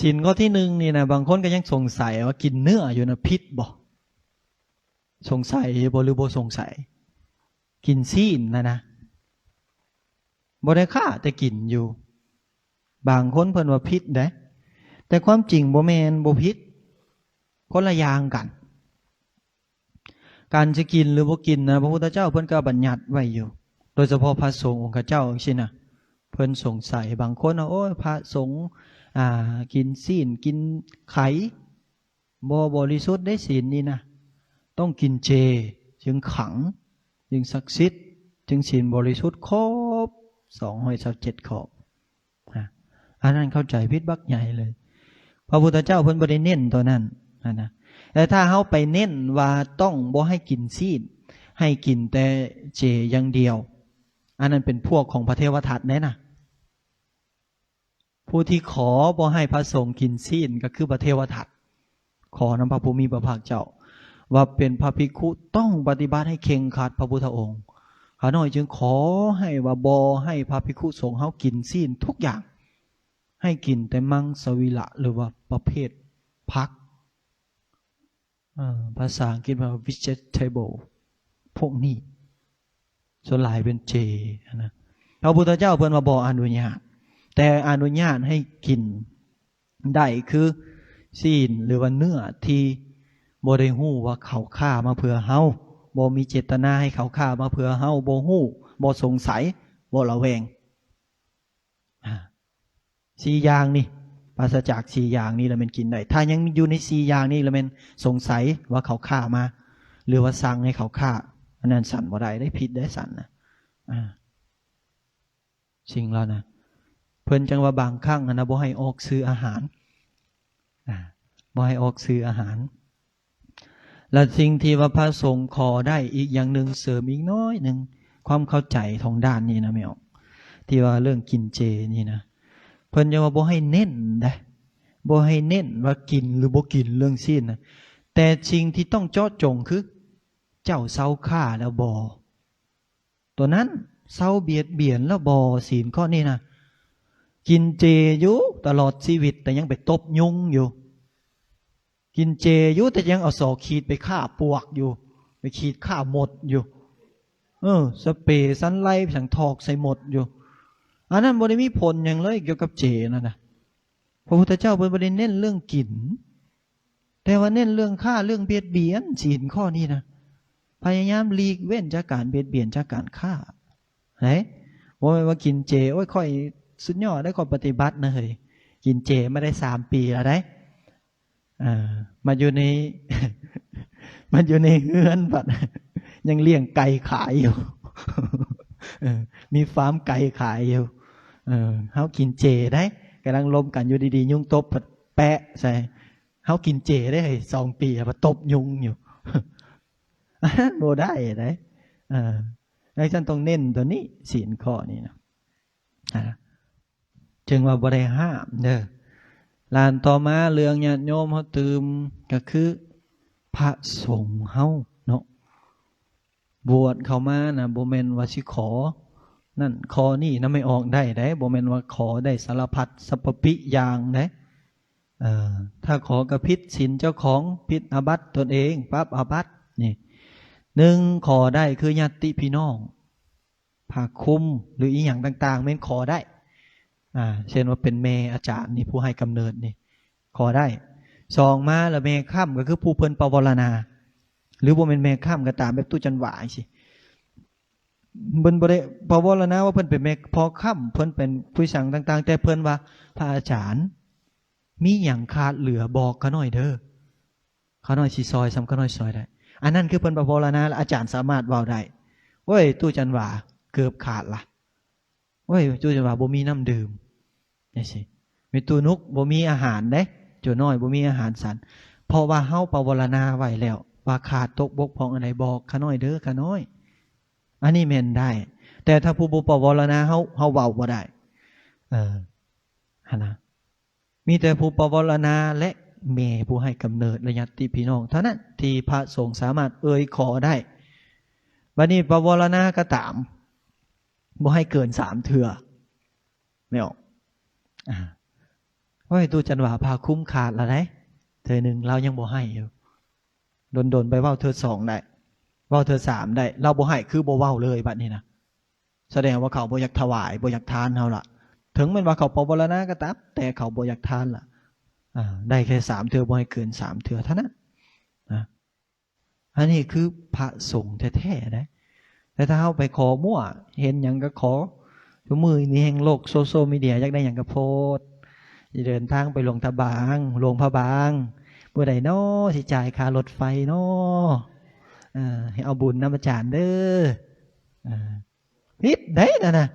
สินข้อที่หนึ่งนี่นะบางคนก็ยังสงสัยว่ากินเนื้ออยู่นะพิษบ่สงสัยบหรือบ่สงสัย กินซีนนะนะบ่ได้ฆ่าแต่กินอยู่ บางคนเพิ่นว่าพิษเด้แต่ความจริงบ่แมนบ่พิษคนละอย่างกัน การจะกินหรือบ่กินนะพระพุทธเจ้าเพิ่นก็บัญญัติไว้อยู่ โดยเฉพาะพระสงฆ์องค์เจ้าจังซี่นะเพิ่นสงสัยบางคนว่าโอ้ยพระสงฆ์ กินซีนกินไข่บ่บริสุทธิ์ได้ศีลนี่นะต้องกินเจ จึงขัง จึงศักดิ์สิทธิ์จึงศีลบริสุทธิ์ครบสองร้อยสิบเจ็ดขอบอันนั้นเข้าใจพิษบักใหญ่เลย พระพุทธเจ้าเพิ่นบ่ได้เน้นตัวนั้นนะนะแต่ถ้าเฮาไปเน้นว่าต้องบ่ให้กินซีนให้กินแต่เจอย่างเดียว อันนั้นเป็นพวกของพระเทวทัตแน่นะ ผู้ที่ขอบ่ให้พระสงฆ์กินซีนก็คือพระเทวทัตขอน้ำพระภูมิพระภาคเจ้า ว่าเป็นพระภิกขุต้องปฏิบัติให้เข่งขัดพระพุทธองค์ขาน้อยจึงขอให้ว่าบอให้พระภิกขุสงฆ์เขากินซีนทุกอย่าง ให้กินแต่มังสวิละหรือว่าประเภทพักภาษาอังกฤษว่า vegetable พวกนี้ส่วนหลายเป็นเจนะพระพุทธเจ้าเพิ่นมาบอกอนุญาต แต่อนุญาตให้กินได้คือซีนหรือว่าเนื้อที่บ่ได้ฮู้ว่าเขาฆ่ามาเพื่อเฮาบ่มีเจตนาให้เขาฆ่ามาเพื่อเฮาบ่ฮู้บ่สงสัยบ่ระแวงสี่อย่างนี่ปราศจากสี่อย่างนี้แล้วมันกินได้ ถ้ายังอยู่ในสี่อย่างนี้แล้วมันสงสัยว่าเขาฆ่ามา หรือว่าสั่งให้เขาฆ่าอันนั้นสั่นบ่ได้ได้ผิดได้สั่นนะอ่าสิ่งแล้วนะ เพิ่นจังว่าบางครั้งอะนะบ่ให้ออกซื้ออาหารบ่ให้ออกซื้ออาหาร และสิ่งที่ว่าพระสงฆ์ขอได้อีกอย่างหนึ่งเสริมอีกน้อยหนึ่งความเข้าใจทางด้านนี้นะแมวที่ว่าเรื่องกินเจนี่นะเพิ่นจะว่าบ่ให้เน้นได้บ่ให้เน้นว่ากินหรือบ่กินเรื่องสิ้นนะแต่สิ่งที่ต้องเจาะจงคือ เจ้าเศร้าฆ่าแล้วบอตัวนั้นเศร้าเบียดเบียนแล้วบอศีลข้อนี้นะ กินเจอยู่ตลอดชีวิต แต่ยังไปตบยุงอยู่ กินเจอยู่แต่ยังเอาศอกขีดไปฆ่าปวกอยู่ ไปขีดฆ่าหมดอยู่ เออ สเปรย์สันไล่สังทอกใส่หมดอยู่อันนั้นบริมีผลอย่างเลยเกี่ยวกับเจนั่นนะพระพุทธเจ้าเป็นประเด็นเน้นเรื่องกินแต่ว่าเน้นเรื่องฆ่าเรื่องเบียดเบียนศีลข้อนี้นะพยายามหลีกเว้นจากการเบียดเบียนจากการฆ่าไหนว่าว่ากินเจโอ้ยค่อย สุดยอดได้ค่อปฏิบัตินะเฮ้ยกินเจไม่ได้สามปีแล้วได้อ่ามาอยู่ในมันอยู่ในเฮือนบัดยังเลี้ยงไก่ขายอยู่มีฟาร์มไก่ขายอยู่เออเฮากินเจได้กำลังลมกันอยู่ดีๆ ยุงตบแปะใส่เฮากินเจได้เฮ้ยสองปีอะมาตบยุงอยู่โบได้ได้ไอ้ฉันต้องเน้นตัวนี้ศีลข้อนี้นะอ่า จึงว่าบริห้ามเด้อลานต่อมาเรื่องญาติโยมเขาตืมก็คือพระสงฆ์เฮาเนาะบวชเข้ามานะโบเมนว่าสิขอ นั่นขอนี่นะไม่ออกได้ได้โบเมนว่าขอได้สารพัดสัพพปิอย่างได้ถ้าขอกระพิษสินเจ้าของพิษอาบัตตนเองปั๊บอาบัตนี่หนึ่งขอได้คือญาติพี่น้องผาคุมหรืออีหยังต่าง ๆ เม่นขอได้ อ่าเช่นว่าเป็นเมอาจารย์นี่ผู้ให้กำเนิดนี่ขอได้สองมาล้วเมข้ามก็คือผู้เพิ่นปวารณา หรือว่าเป็นเมข้ามก็ตามแบบตู้จันหวายสิเพิ่นบ่ได้ปวารณาว่าเพิ่นเป็นเมพอข้ามเพิ่นเป็นผู้สั่งต่าง ๆ แต่เพิ่นว่าพระอาจารย์ มีอย่างขาดเหลือบอกเขาหน่อยเด้อเขาหน่อยสิซอยซ้ำเขาหน่อยซอยได้อันนั้นคือเพิ่นปวารณาแล้วอาจารย์สามารถเว้าได้เว้ยตู้จันหวาเกือบขาดละเว้ยตู้จันหวาบ่มีน้ำดื่ม นี่สิมีตู้นุกบ่มีอาหารเด้จ้าน้อยบ่มีอาหารสันเพราะว่าเฮาปวารณาไว้แล้ว ว่าขาดตกบกพร่องอะไรบอกขาน้อยเด้อขาน้อย อันนี้แม่นได้ แต่ถ้าผู้บ่ปวารณาเฮาเฮาเว้าบ่ได้ เออหั่นะมีแต่ผู้ปวารณาและแม่ผู้ให้กำเนิดระยะติพี่น้องเท่านั้นที่พระสงฆ์สามารถเอ่ยขอได้บัดนี้ปวารณาก็ตามบ่ให้เกินสามเถื่อไม่ออก อ่าโอ้ยตูจันหวาพาคุ้มขาดละไดเธอหนึ่งเรายังบ่ให้อยู่โดนโดนๆไปว่าเธอสองได้ว่าเธอสามได้ เราบ่ให้คือบ่ว้าเลยบัดนี้นะแสดงว่าเขาบ่อยากถวายบ่อยากทานเฮาละถึงมันว่าเขาปบรณะก็ตามแต่เขาบ่อยากทานล่ะอ่าได้แค่สามเทือบ่ให้เกินสามเทือเท่านั้นนะอันนี้คือพระสงฆ์แท้ๆนะแต่ถ้าเฮาไปขอมั่ว เห็นหยังก็ขอ ทุกมือนี้แห่งโลกโซเชียลมีเดียอยากได้อย่างกระโพดจะเดินทางไปหลวงทบางหลวงพระบางเมื่อใดน้อสิจ่ายค่ารถไฟน้อเออให้เอาบุญน้ำประจานเด้ออ่าผิดได้นะนะ